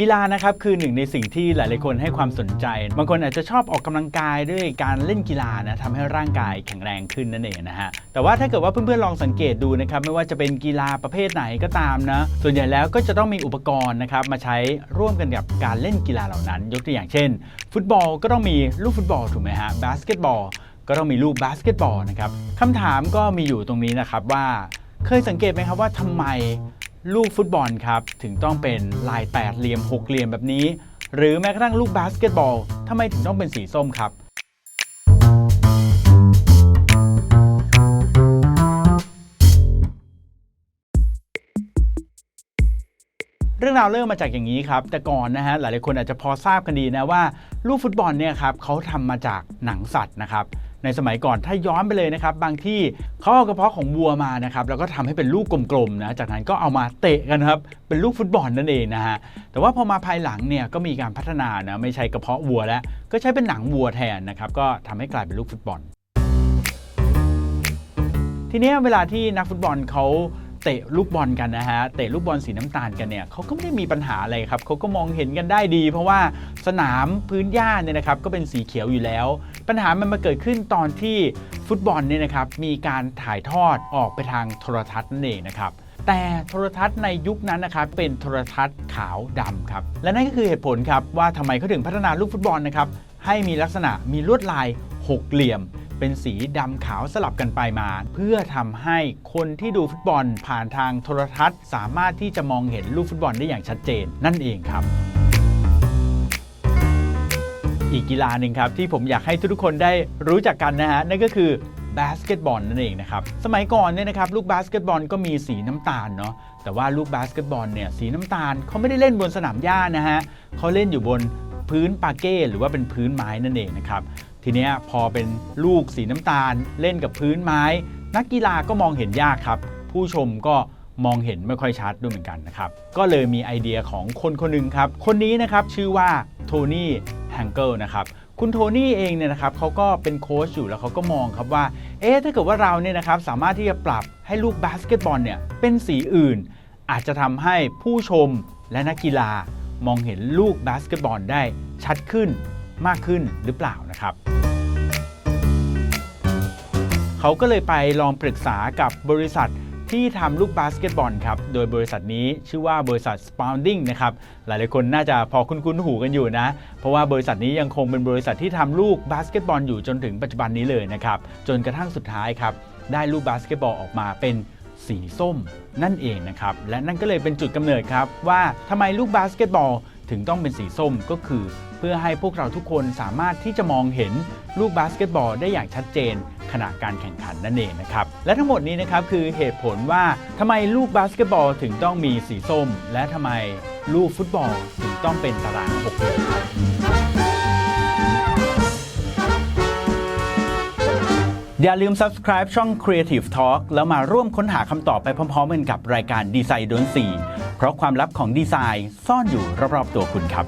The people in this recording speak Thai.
กีฬานะครับคือหนึ่งในสิ่งที่หลาย ๆ คนให้ความสนใจ บางคนอาจจะชอบออกกำลังกายด้วยการเล่นกีฬานะทำให้ร่างกายแข็งแรงขึ้นนั่นเองนะฮะ แต่ว่าถ้าเกิดว่าเพื่อน ๆ ลองสังเกตดูนะครับไม่ว่าจะเป็นกีฬาประเภทไหนก็ตามนะ ส่วนใหญ่แล้วก็จะต้องมีอุปกรณ์นะครับมาใช้ร่วมกันกับการเล่นกีฬาเหล่านั้น ยกตัวอย่างเช่น ฟุตบอลก็ต้องมีลูกฟุตบอลถูกไหมฮะบาสเกตบอลก็ต้องมีลูกบาสเกตบอลนะครับคำถามก็มีอยู่ตรงนี้นะครับว่า เคยสังเกตไหมครับว่าทำไม ลูกฟุตบอลครับ ถึงต้องเป็นลายแปดเหลี่ยมหกเหลี่ยมแบบนี้ หรือแม้กระทั่งลูกบาสเกตบอลทำไมถึงต้องเป็นสีส้มครับเรื่องราวเริ่มมาจากอย่างนี้ครับ แต่ก่อนนะฮะหลายๆคนอาจจะพอทราบกันดีนะว่า ลูกฟุตบอลเนี่ยครับเขาทำมาจากหนังสัตว์นะครับ ในสมัยก่อนถ้าย้อนไปเลยนะครับ บางที่เขาเอากระเพาะของวัวมานะครับแล้วก็ทำให้เป็นลูกกลมๆนะจากนั้นก็เอามาเตะกันครับเป็นลูกฟุตบอลนั่นเองนะฮะแต่ว่าพอมาภายหลังเนี่ยก็มีการพัฒนานะไม่ใช่กระเพาะวัวแล้ว ก็ใช้เป็นหนังวัวแทนนะครับก็ทำให้กลายเป็นลูกฟุตบอล ทีนี้เวลาที่นักฟุตบอลเขาเตะลูกบอลกันนะฮะ เตะลูกบอลสีน้ำตาลกันเนี่ยเขาก็ไม่ได้มีปัญหาอะไรครับเขาก็มองเห็นกันได้ดี เพราะว่าสนามพื้นหญ้าเนี่ยนะครับก็เป็นสีเขียวอยู่แล้ว ปัญหามันมาเกิดขึ้นตอนที่ฟุตบอลเนี่ยนะครับมีการถ่ายทอดออกไปทางโทรทัศน์นั่นเองนะครับแต่โทรทัศน์ในยุคนั้นนะครับเป็นโทรทัศน์ขาวดำครับและนั่นก็คือเหตุผลครับว่าทำไมเขาถึงพัฒนาลูกฟุตบอลนะครับให้มีลักษณะมีลวดลายหกเหลี่ยม เป็นสีดำขาวสลับกันไปมา เพื่อทำให้คนที่ดูฟุตบอลผ่านทางโทรทัศน์ สามารถที่จะมองเห็นลูกฟุตบอลได้อย่างชัดเจนนั่นเองครับ อีกกีฬาหนึ่งครับ ที่ผมอยากให้ทุกคนได้รู้จักกันนะฮะนั่นก็คือบาสเกตบอลนั่นเองนะครับ สมัยก่อนเนี่ยนะครับลูกบาสเกตบอลก็มีสีน้ำตาลเนาะแต่ว่าลูกบาสเกตบอลเนี่ยสีน้ำตาลเขาไม่ได้เล่นบนสนามหญ้านะฮะเขาเล่นอยู่บนพื้นปาเก้หรือว่าเป็นพื้นไม้นั่นเองนะครับทีเนี้ยพอเป็นลูกสีน้ำตาลเล่นกับพื้นไม้ นักกีฬาก็มองเห็นยากครับ ผู้ชมก็มองเห็นไม่ค่อยชัดด้วยเหมือนกันนะครับก็เลยมีไอเดียของคนคนหนึ่งครับคนนี้นะครับชื่อว่าโทนี่ แฮงเกิลนะครับคุณโทนี่เองเนี่ยนะครับเขาก็เป็นโค้ชอยู่แล้วเขาก็มองครับว่า เอ๊ะถ้าเกิดว่าเราเนี่ยนะครับสามารถที่จะปรับให้ลูกบาสเกตบอลเนี่ยเป็นสีอื่น อาจจะทำให้ผู้ชมและนักกีฬามองเห็นลูกบาสเกตบอลได้ชัดขึ้นมากขึ้นหรือเปล่านะครับเขาก็เลยไปลองปรึกษากับบริษัท ที่ทำลูกบาสเกตบอลครับ โดยบริษัทนี้ชื่อว่าบริษัท Spounding นะครับ หลายๆคนน่าจะพอคุ้นๆหูกันอยู่นะ เพราะว่าบริษัทนี้ยังคงเป็นบริษัทที่ทำลูกบาสเกตบอลอยู่จนถึงปัจจุบันนี้เลยนะครับ จนกระทั่งสุดท้ายครับ ได้ลูกบาสเกตบอลออกมาเป็นสีส้มนั่นเองนะครับ และนั่นก็เลยเป็นจุดกำเนิดครับว่าทำไมลูกบาสเกตบอลถึงต้องเป็นสีส้มก็คือ เพื่อให้พวกเราทุกคนสามารถที่จะมองเห็นลูกบาสเกตบอลได้อย่างชัดเจน ขณะการแข่งขันนั่นเองนะครับ และทั้งหมดนี้นะครับคือเหตุผลว่าทำไมลูกบาสเกตบอลถึงต้องมีสีส้ม และทำไมลูกฟุตบอลถึงต้องเป็นตารางหกเหลี่ยมครับอย่าลืม subscribe ช่อง Creative Talk แล้วมาร่วมค้นหาคำตอบไปพร้อมๆกันกับรายการดีไซน์ดนสีเพราะความลับของดีไซน์ซ่อนอยู่รอบๆตัวคุณครับ